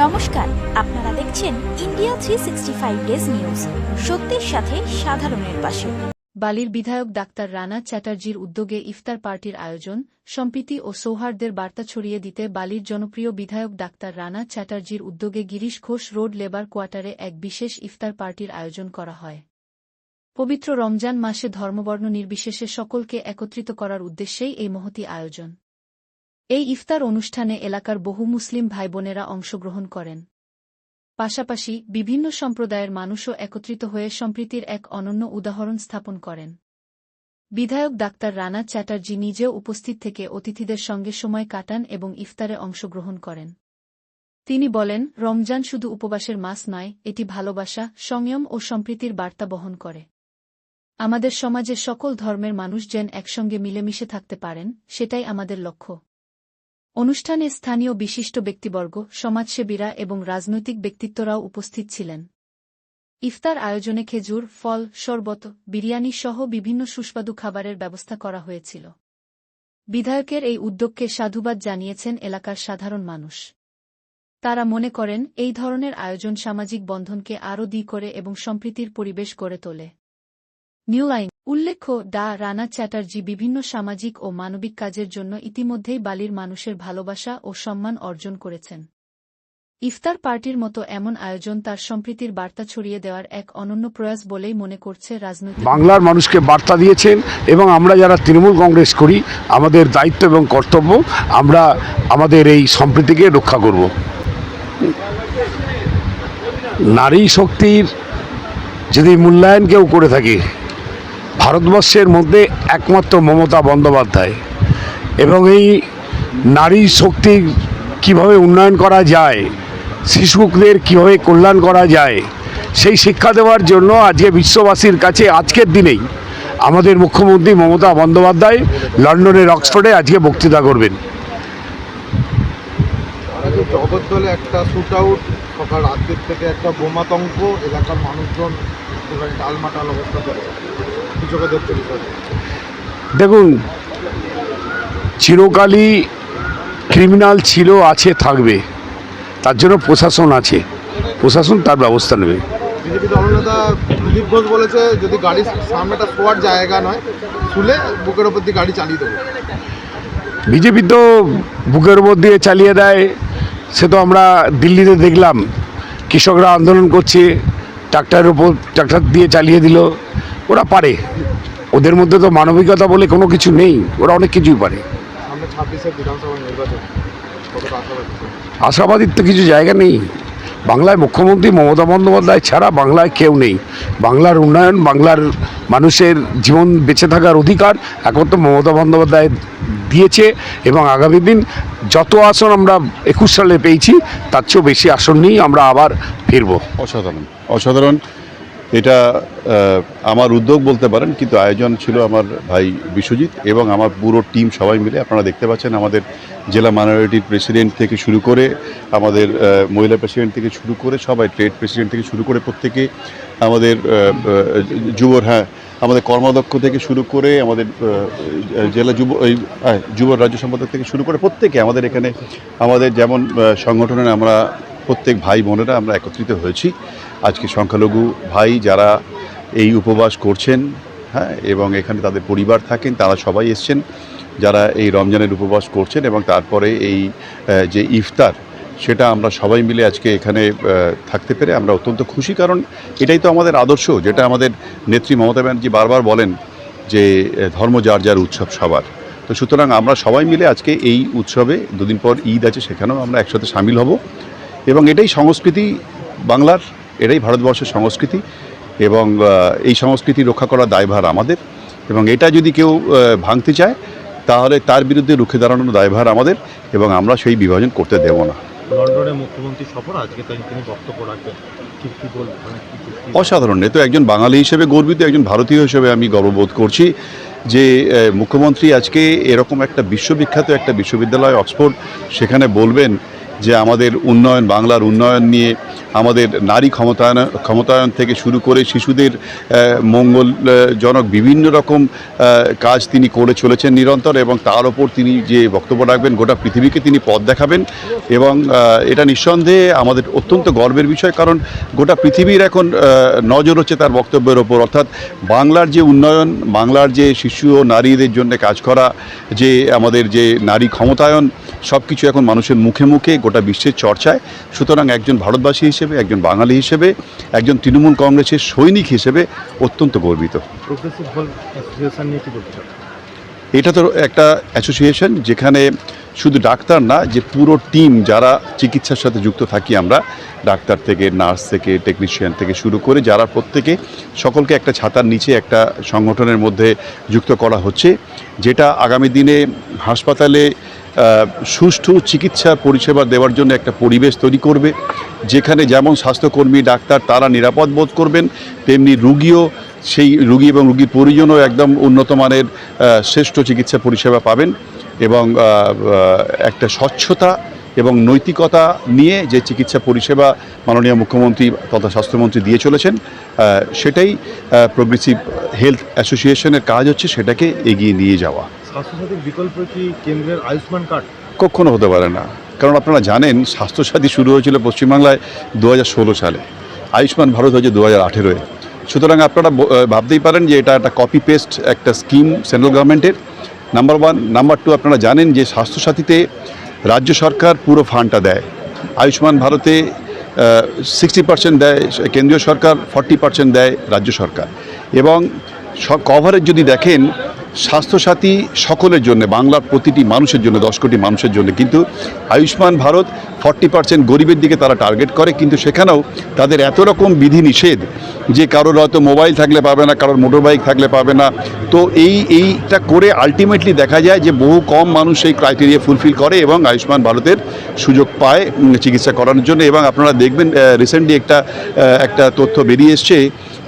নমস্কার, আপনারা দেখছেন India three sixty five days news. সত্যের সাথে সাধারণের পাশে বালির বিধায়ক ডাক্তার রানা চ্যাটার্জির উদ্যোগে ইফতার পার্টির আয়োজন, সম্প্রীতি ও সৌহার্দ্যের বার্তা ছড়িয়ে দিতে বালির জনপ্রিয় বিধায়ক ডাক্তার রানা চ্যাটার্জির উদ্যোগে গিরিশ ঘোষ রোড লেবার কোয়ার্টারে এক বিশেষ ইফতার পার্টির আয়োজন করা হয়। পবিত্র রমজান মাসে ধর্মবর্ণ নির্বিশেষে সকলকে একত্রিত করার উদ্দেশ্যেই এই মহতি আয়োজন। এই ইফতার অনুষ্ঠানে এলাকার বহু মুসলিম ভাইবোনেরা অংশগ্রহণ করেন। পাশাপাশি বিভিন্ন সম্প্রদায়ের মানুষও একত্রিত হয়ে সম্প্রীতির এক অনন্য উদাহরণ স্থাপন করেন। বিধায়ক ডাক্তার রানা চ্যাটার্জি নিজেও উপস্থিত থেকে অতিথিদের সঙ্গে সময় কাটান এবং ইফতারে অংশগ্রহণ করেন। তিনি বলেন, রমজান শুধু উপবাসের মাস নয়, এটি ভালোবাসা, সংযম ও সম্প্রীতির বার্তা বহন করে। আমাদের সমাজে সকল ধর্মের মানুষ যেন একসঙ্গে মিলেমিশে থাকতে পারেন, সেটাই আমাদের লক্ষ্য। অনুষ্ঠানে স্থানীয় বিশিষ্ট ব্যক্তিবর্গ, সমাজসেবীরা এবং রাজনৈতিক ব্যক্তিত্বরাও উপস্থিত ছিলেন। ইফতার আয়োজনে খেজুর, ফল, শরবত, বিরিয়ানি সহ বিভিন্ন সুস্বাদু খাবারের ব্যবস্থা করা হয়েছিল। বিধায়কের এই উদ্যোগকে সাধুবাদ জানিয়েছেন এলাকার সাধারণ মানুষ। তারা মনে করেন, এই ধরনের আয়োজন সামাজিক বন্ধনকে আরও দ্বি করে এবং সম্প্রীতির পরিবেশ গড়ে তোলে। নিউ উল্লেখ্য ডা রানা চ্যাটার্জি বিভিন্ন সামাজিক ও মানবিক কাজের জন্য ইতিমধ্যেই বালির মানুষের ভালোবাসা ও সম্মান অর্জন করেছেন। ইফতার পার্টির মতো এমন আয়োজন তার সম্প্রীতির বার্তা ছড়িয়ে দেওয়ার এক অনন্য প্রয়াস বলেই মনে করছে রাজনৈতিক বাংলার মানুষকে বার্তা দিয়েছেন এবং আমরা যারা তৃণমূল কংগ্রেস করি, আমাদের দায়িত্ব এবং কর্তব্য, আমরা আমাদের এই সম্প্রীতিকে রক্ষা করব। নারী শক্তির যদি মূল্যায়ন কেউ করে থাকে ভারতবর্ষের মধ্যে একমাত্র মমতা বন্দ্যোপাধ্যায়। এবং এই নারী শক্তির কীভাবে উন্নয়ন করা যায়, শিশুদের কীভাবে কল্যাণ করা যায়, সেই শিক্ষা দেওয়ার জন্য আজকে বিশ্ববাসীর কাছে আজকের দিনেই আমাদের মুখ্যমন্ত্রী মমতা বন্দ্যোপাধ্যায় লন্ডনের অক্সফোর্ডে আজকে বক্তৃতা করবেন। একটা বোমাতঙ্ক, এলাকার মানুষজন টালমাটাল অবস্থা করে দেখুন চিরকালই ক্রিমিনাল ছিল আছে থাকবে। তার জন্য প্রশাসন আছে। প্রশাসন তার ব্যবস্থা নেবে। বিজেপি দলনেতা দিলীপ ঘোষ বলেছে যদি গাড়ির সামনেটা শোয়ার জায়গা নয় শুলে বুকের ওপর দিয়ে গাড়ি চালিয়ে দেবো। বিজেপি তো বুকের উপর দিয়ে চালিয়ে দেয়। সে তো আমরা দিল্লিতে দেখলাম কৃষকরা আন্দোলন করছে ট্রাক্টরের উপর ট্রাক্টর দিয়ে চালিয়ে দিল। ওরা পারে। ওদের মধ্যে তো মানবিকতা বলে কোনো কিছু নেই। ওরা অনেক কিছুই পারে। আশাবাদীর তো কিছু জায়গা নেই। বাংলায় মুখ্যমন্ত্রী মমতা বন্দ্যোপাধ্যায় ছাড়া বাংলায় কেউ নেই। বাংলার উন্নয়ন বাংলার মানুষের জীবন বেঁচে থাকার অধিকার একমাত্র মমতা বন্দ্যোপাধ্যায় দিয়েছে এবং আগামী দিন যত আসন আমরা একুশ সালে পেয়েছি তার চেয়েও বেশি আসন নিয়েই আমরা আবার ফিরবো। অসাধারণ। অসাধারণ। এটা আমার উদ্যোগ বলতে পারেন, কিন্তু আয়োজন ছিল আমার ভাই বিশ্বজিৎ এবং আমার পুরো টিম সবাই মিলে। আপনারা দেখতে পাচ্ছেন আমাদের জেলা মাইনরিটির প্রেসিডেন্ট থেকে শুরু করে, আমাদের মহিলা প্রেসিডেন্ট থেকে শুরু করে, সবাই ট্রেড প্রেসিডেন্ট থেকে শুরু করে, প্রত্যেকে আমাদের যুবর হ্যাঁ আমাদের কর্মাধ্যক্ষ থেকে শুরু করে, আমাদের জেলা যুব, এই যুব রাজ্য সম্পাদক থেকে শুরু করে, প্রত্যেকে আমাদের এখানে, আমাদের যেমন সংগঠনের আমরা প্রত্যেক ভাই বোনেরা আমরা একত্রিত হয়েছি। আজকে সংখ্যালঘু ভাই যারা এই উপবাস করছেন হ্যাঁ এবং এখানে তাদের পরিবার থাকেন, তারা সবাই এসছেন, যারা এই রমজানের উপবাস করছেন এবং তারপরে এই যে ইফতার, সেটা আমরা সবাই মিলে আজকে এখানে থাকতে পেরে আমরা অত্যন্ত খুশি। কারণ এটাই তো আমাদের আদর্শ, যেটা আমাদের নেত্রী মমতা ব্যানার্জি বারবার বলেন যে ধর্ম যার যার উৎসব সবার। তো সুতরাং আমরা সবাই মিলে আজকে এই উৎসবে দুদিন পর ঈদ আছে, সেখানেও আমরা একসাথে সামিল হব। এবং এটাই সংস্কৃতি বাংলার এটাই ভারতবর্ষের সংস্কৃতি এবং এই সংস্কৃতি রক্ষা করার দায়ভার আমাদের এবং এটা যদি কেউ ভাঙতে চায় তাহলে তার বিরুদ্ধে রুখে দাঁড়ানোর দায়ভার আমাদের এবং আমরা সেই বিভাজন করতে দেব না। লন্ডনে মুখ্যমন্ত্রী সফর আজকে তিনি বক্তব্য রাখবেন। মানে অসাধারণ। এ তো একজন বাঙালি হিসেবে গর্বিত একজন ভারতীয় হিসেবে আমি গর্ববোধ করছি যে মুখ্যমন্ত্রী আজকে এরকম একটা বিশ্ববিখ্যাত একটা বিশ্ববিদ্যালয় অক্সফোর্ড সেখানে বলবেন যে আমাদের উন্নয়ন, বাংলার উন্নয়ন নিয়ে আমাদের নারী ক্ষমতায়ন ক্ষমতায়ন থেকে শুরু করে শিশুদের মঙ্গলজনক বিভিন্ন রকম কাজ তিনি করে চলেছেন নিরন্তর এবং তার ওপর তিনি যে বক্তব্য রাখবেন, গোটা পৃথিবীকে তিনি পথ দেখাবেন এবং এটা নিঃসন্দেহে আমাদের অত্যন্ত গর্বের বিষয় কারণ গোটা পৃথিবীর এখন নজর হচ্ছে তার বক্তব্যের ওপর। অর্থাৎ বাংলার যে উন্নয়ন, বাংলার যে শিশু ও নারীদের জন্য কাজ করা, যে আমাদের যে নারী ক্ষমতায়ন সব কিছু এখন মানুষের মুখে মুখে গোটা বিশ্বের চর্চায়। সুতরাং একজন ভারতবাসী হিসেবে একজন বাঙালি হিসেবে একজন তৃণমূল কংগ্রেসের সৈনিক হিসেবে অত্যন্ত গর্বিত। এটা তো একটা অ্যাসোসিয়েশন যেখানে শুধু ডাক্তার না যে পুরো টিম যারা চিকিৎসার সাথে যুক্ত থাকি আমরা ডাক্তার থেকে নার্স থেকে টেকনিশিয়ান থেকে শুরু করে যারা প্রত্যেকে সকলকে একটা ছাতার নিচে একটা সংগঠনের মধ্যে যুক্ত করা হচ্ছে যেটা আগামী দিনে হাসপাতালে সুষ্ঠু চিকিৎসা পরিষেবা দেওয়ার জন্য একটা পরিবেশ তৈরি করবে, যেখানে যেমন স্বাস্থ্যকর্মী, ডাক্তার তারা নিরাপদ বোধ করবেন, তেমনি রুগীও সেই রুগী এবং রুগীর পরিজনও একদম উন্নতমানের শ্রেষ্ঠ চিকিৎসা পরিষেবা পাবেন এবং একটা স্বচ্ছতা এবং নৈতিকতা নিয়ে যে চিকিৎসা পরিষেবা মাননীয় মুখ্যমন্ত্রী তথা স্বাস্থ্যমন্ত্রী দিয়ে চলেছেন সেটাই প্রোগ্রেসিভ হেলথ অ্যাসোসিয়েশনের কাজ হচ্ছে সেটাকে এগিয়ে নিয়ে যাওয়া। স্বাস্থ্যসাথীর বিকল্প কি কেন্দ্রের আয়ুষ্মান কার্ড? কখনো হতে পারে না। কারণ আপনারা জানেন স্বাস্থ্যসাথী শুরু হয়েছিল পশ্চিমবাংলায় দু হাজার ষোলো সালে। আয়ুষ্মান ভারত হয়েছে দু হাজার আঠেরোয় সুতরাং আপনারা ভাবতেই পারেন যে এটা একটা কপি পেস্ট একটা স্কিম সেন্ট্রাল গভর্নমেন্টের নাম্বার ওয়ান নাম্বার টু আপনারা জানেন যে স্বাস্থ্যসাথীতে রাজ্য সরকার পুরো ফান্ডটা দেয়। আয়ুষ্মান ভারতে সিক্সটি পার্সেন্ট দেয়, কেন্দ্রীয় সরকার ফর্টি পার্সেন্ট দেয় রাজ্য সরকার। এবং সব কভারেজ যদি দেখেন স্বাস্থ্যসাথী সকলের জন্য, বাংলার প্রতিটি মানুষের জন্য, দশ কোটি মানুষের জন্য, কিন্তু আয়ুষ্মান ভারত ফর্টি পার্সেন্ট গরিবের দিকে তারা টার্গেট করে, কিন্তু সেখানেও তাদের এত রকম বিধি নিষেধ যে কারোর হয়তো মোবাইল থাকলে পাবে না, কারোর মোটর বাইক থাকলে পাবে না। তো এই, এইটা করে আলটিমেটলি দেখা যায় যে বহু কম মানুষ এই ক্রাইটেরিয়া ফুলফিল করে এবং আয়ুষ্মান ভারতের সুযোগ পায় চিকিৎসা করানোর জন্য। এবং আপনারা দেখবেন রিসেন্টলি একটা একটা তথ্য বেরিয়ে এসছে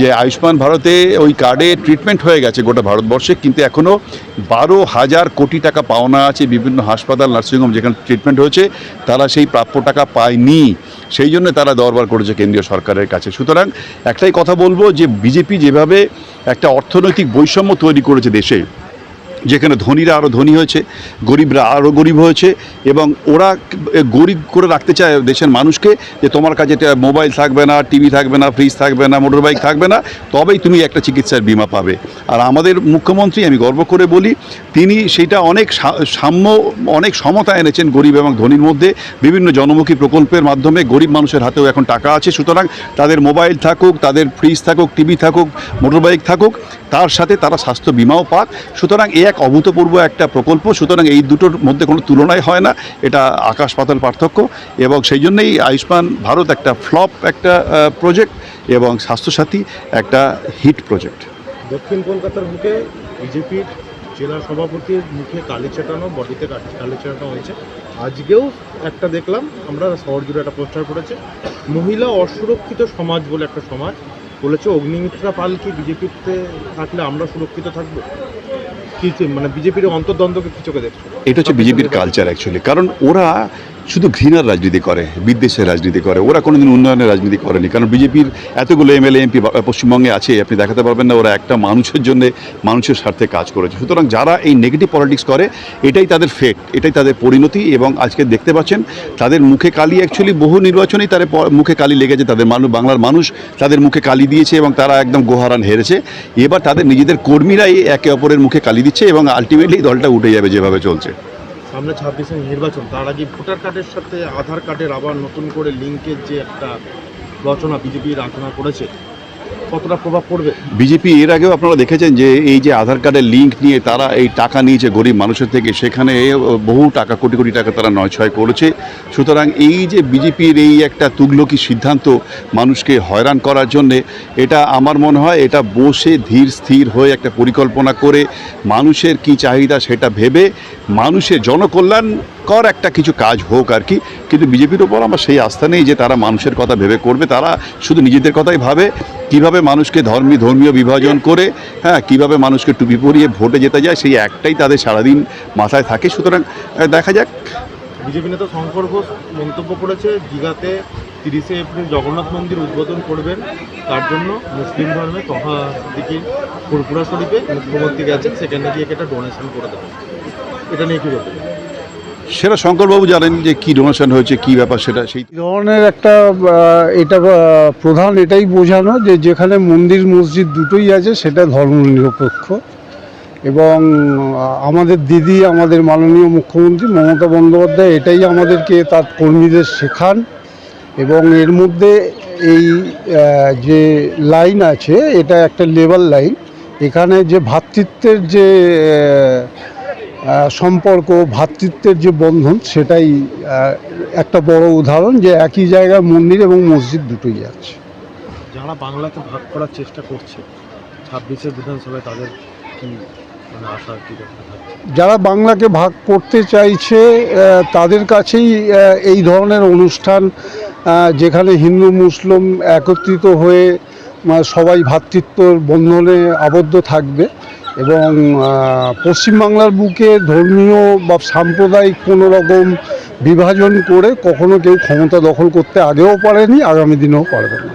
যে আয়ুষ্মান ভারতে ওই কার্ডে ট্রিটমেন্ট হয়ে গেছে গোটা ভারতবর্ষে, কিন্তু এখনও বারো হাজার কোটি টাকা পাওনা আছে বিভিন্ন হাসপাতাল, নার্সিংহোম যেখানে ট্রিটমেন্ট হয়েছে, তারা সেই প্রাপ্য টাকা পায়নি। সেই জন্য তারা দরবার করেছে কেন্দ্রীয় সরকারের কাছে। সুতরাং একটাই কথা বলব যে বিজেপি যেভাবে একটা অর্থনৈতিক বৈষম্য তৈরি করেছে দেশে, যেখানে ধনীরা আরও ধনী হয়েছে, গরিবরা আরও গরিব হয়েছে, এবং ওরা গরিব করে রাখতে চায় দেশের মানুষকে যে তোমার কাছে মোবাইল থাকবে না, টিভি থাকবে না ফ্রিজ থাকবে না মোটর বাইক থাকবে না, তবেই তুমি একটা চিকিৎসার বিমা পাবে। আর আমাদের মুখ্যমন্ত্রী, আমি গর্ব করে বলি, তিনি সেটা অনেক সাম্য, অনেক সমতা এনেছেন গরিব এবং ধনীর মধ্যে। বিভিন্ন জনমুখী প্রকল্পের মাধ্যমে গরিব মানুষের হাতেও এখন টাকা আছে। সুতরাং তাদের মোবাইল থাকুক, তাদের ফ্রিজ থাকুক, টিভি থাকুক মোটর বাইক থাকুক, তার সাথে তারা স্বাস্থ্য বিমাও পাক। সুতরাং এ এক অভূতপূর্ব একটা প্রকল্প। সুতরাং এই দুটোর মধ্যে কোনো তুলনাই হয় না। এটা আকাশ পাতাল পার্থক্য। এবং সেই জন্যই আয়ুষ্মান ভারত একটা ফ্লপ একটা প্রজেক্ট এবং স্বাস্থ্যসাথী একটা হিট প্রজেক্ট দক্ষিণ কলকাতার বুকে বিজেপির জেলা সভাপতির মুখে কালি চাটানো বডিতে কালি- চাটানো হয়েছে। আজকেও একটা দেখলাম আমরা শহর জুড়ে একটা পোস্টার করেছে মহিলা অসুরক্ষিত সমাজ বলে একটা সমাজ বলেছে অগ্নিমিত্রা পাল কি বিজেপিতে থাকলে আমরা সুরক্ষিত থাকব? কি কি- মানে বিজেপির অন্তর্দ্বন্দ্বকে কি চোখে দেখছ? এটা হচ্ছে বিজেপির কালচার অ্যাকচুয়ালি কারণ ওরা শুধু ঘৃণার রাজনীতি করে, বিদ্বেষের রাজনীতি করে, ওরা কোনোদিন উন্নয়নের রাজনীতি করেনি। কারণ বিজেপির এতগুলো এমএলএ, এমপি পশ্চিমবঙ্গে আছে, আপনি দেখাতে পারবেন না, ওরা একটা মানুষের জন্য মানুষের স্বার্থে কাজ করেছে। সুতরাং যারা এই নেগেটিভ পলিটিক্স করে, এটাই তাদের ফেট এটাই তাদের পরিণতি এবং আজকে দেখতে পাচ্ছেন, তাদের মুখে কালি অ্যাকচুয়ালি বহু নির্বাচনেই তাদের মুখে কালি লেগেছে, তাদের মানুষ বাংলার মানুষ তাদের মুখে কালি দিয়েছে এবং তারা একদম গোহারান হেরেছে। এবার তাদের নিজেদের কর্মীরাই একে অপরের মুখে কালি দিচ্ছে এবং আলটিমেটলি দলটা উঠে যাবে যেভাবে চলছে। সামনে ছাব্বিশে নির্বাচন, তার আগে ভোটার কার্ডের সাথে আধার কার্ডের আবার নতুন করে লিঙ্কের যে একটা রচনা বিজেপি রচনা করেছে কতটা প্রভাব পড়বে? বিজেপি এর আগেও আপনারা দেখেছেন যে এই যে আধার কার্ডের লিঙ্ক নিয়ে তারা এই টাকা নিয়েছে গরিব মানুষের থেকে, সেখানে বহু টাকা, কোটি কোটি টাকা তারা নয় ছয় করেছে। সুতরাং এই যে বিজেপির এই একটা তুগলকি সিদ্ধান্ত মানুষকে হয়রান করার জন্যে, এটা আমার মনে হয় এটা বসে ধীর, স্থির হয়ে একটা পরিকল্পনা করে মানুষের কি চাহিদা সেটা ভেবে মানুষের জনকল্যাণকর একটা কিছু কাজ হোক আর কি। কিন্তু বিজেপির ওপর আমার সেই আস্থা নেই যে তারা মানুষের কথা ভেবে করবে, তারা শুধু নিজেদের কথাই ভাবে। কীভাবে মানুষকে ধর্মী, ধর্মীয় বিভাজন করে হ্যাঁ কীভাবে মানুষকে টুপি পরিয়ে ভোটে যেতে যায়, সেই একটাই তাদের সারাদিন মাথায় থাকে। সুতরাং দেখা যাক। বিজেপি নেতা শঙ্কর ঘোষ মন্তব্য করেছে, দীঘাতে তিরিশে এপ্রিল জগন্নাথ মন্দির উদ্বোধন করবেন। তার জন্য মুসলিম ধর্মে তহা দিকে ফুরপুরা শরীফে মুখ্যমন্ত্রী গেছেন, সেখানে গিয়ে একটা ডোনেশন করে দেবেন। এটা নিয়ে কী বলবেন সেটা শঙ্করবাবু জানেন যে কি ডোনেশন হয়েছে, কি ব্যাপার সেটা, সেই ধরনের একটা এটা প্রধান এটাই বোঝানো যে যেখানে মন্দির মসজিদ দুটোই আছে, সেটা ধর্মনিরপেক্ষ। এবং আমাদের দিদি, আমাদের মাননীয় মুখ্যমন্ত্রী মমতা বন্দ্যোপাধ্যায় এটাই আমাদেরকে তার কর্মীদের শেখান। এবং এর মধ্যে এই যে লাইন আছে, এটা একটা লেবার লাইন। এখানে যে ভ্রাতৃত্বের যে সম্পর্ক ভ্রাতৃত্বের যে বন্ধন সেটাই একটা বড় উদাহরণ যে একই জায়গায় মন্দির এবং মসজিদ দুটোই আছে। যারা বাংলাকে ভাগ করার চেষ্টা করছে ছাব্বিশের বিধানসভায় তাদের কি মানে যারা বাংলাকে ভাগ করতে চাইছে তাদের কাছেই এই ধরনের অনুষ্ঠান যেখানে হিন্দু মুসলিম একত্রিত হয়ে সবাই ভ্রাতৃত্বর বন্ধনে আবদ্ধ থাকবে। এবং পশ্চিমবাংলার বুকে ধর্মীয় বা সাম্প্রদায়িক কোনো রকম বিভাজন করে কখনো কেউ ক্ষমতা দখল করতে আগেও পারেনি, আগামী দিনেও পারবে না।